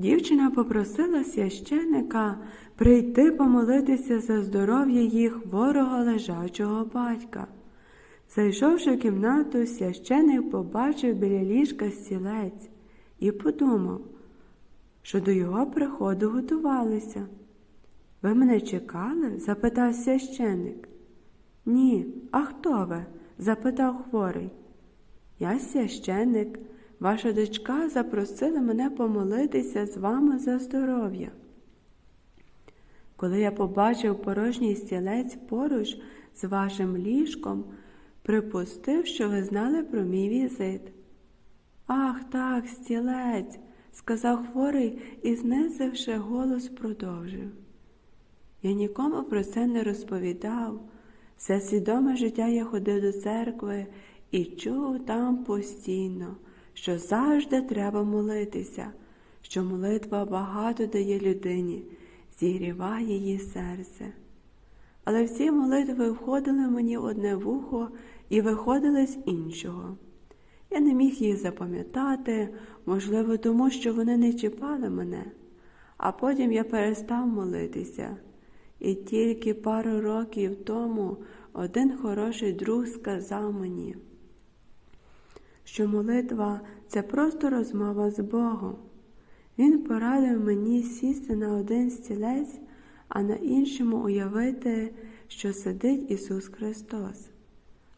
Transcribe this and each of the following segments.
Дівчина попросила священика прийти помолитися за здоров'я їх ворога лежачого батька. Зайшовши в кімнату, священик побачив біля ліжка стілець і подумав, що до його приходу готувалися. Ви мене чекали? запитав священик. Ні, а хто ви? запитав хворий. Я священик, ваша дочка запросила мене помолитися з вами за здоров'я. Коли я побачив порожній стілець поруч з вашим ліжком, припустив, що ви знали про мій візит. Ах, так, стілець, сказав хворий і, знизивши голос, продовжив. Я нікому про це не розповідав. Все свідоме життя я ходив до церкви і чув там постійно, що завжди треба молитися, що молитва багато дає людині, зігріває її серце. Але всі молитви входили мені одне вухо і виходили з іншого. Я не міг їх запам'ятати, можливо, тому що вони не чіпали мене, а потім я перестав молитися. І тільки пару років тому один хороший друг сказав мені, що молитва це просто розмова з Богом. Він порадив мені сісти на один стілець, а на іншому уявити, що сидить Ісус Христос.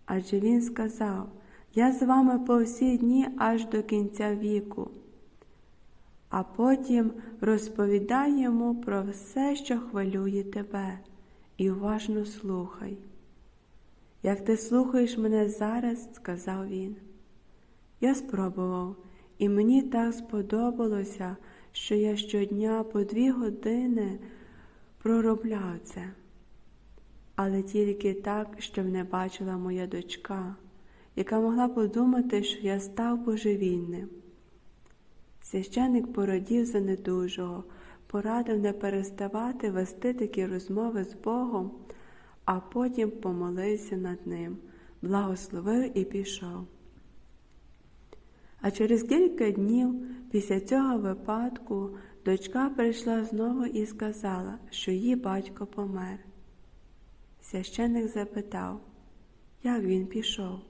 Адже Він сказав, Я з вами по всі дні аж до кінця віку. А потім розповідай йому про все, що хвилює тебе, і уважно слухай. Як ти слухаєш мене зараз, сказав він. Я спробував, і мені так сподобалося, що я щодня по дві години проробляв це. Але тільки так, щоб не бачила моя дочка, яка могла подумати, що я став божевільним. Священик породів за недужого, порадив не переставати вести такі розмови з Богом, а потім помолився над ним, благословив і пішов. А через кілька днів після цього випадку дочка прийшла знову і сказала, що її батько помер. Священик запитав, як він пішов.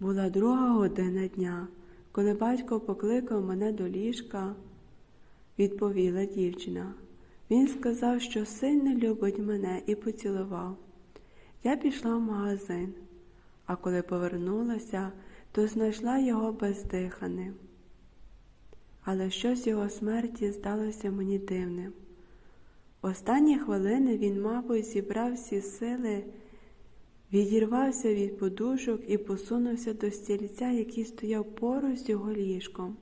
Була друга година дня, коли батько покликав мене до ліжка, відповіла дівчина. Він сказав, що сильно любить мене і поцілував. Я пішла в магазин, а коли повернулася, то знайшла його бездиханим. Але щось його смерті здалося мені дивним. Останні хвилини він, мабуть, зібрав всі сили, відірвався від подушок і посунувся до стільця, який стояв поруч з його ліжком,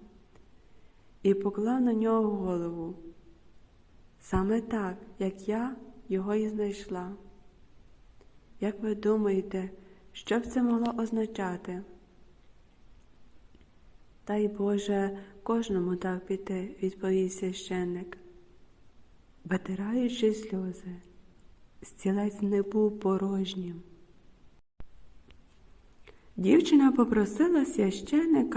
і поклав на нього голову. Саме так, як я його і знайшла. Як ви думаєте, що б це могло означати? Дай Боже кожному так піти, відповів священник. Витираючи сльози, стілець не був порожнім. Дівчина попросила священика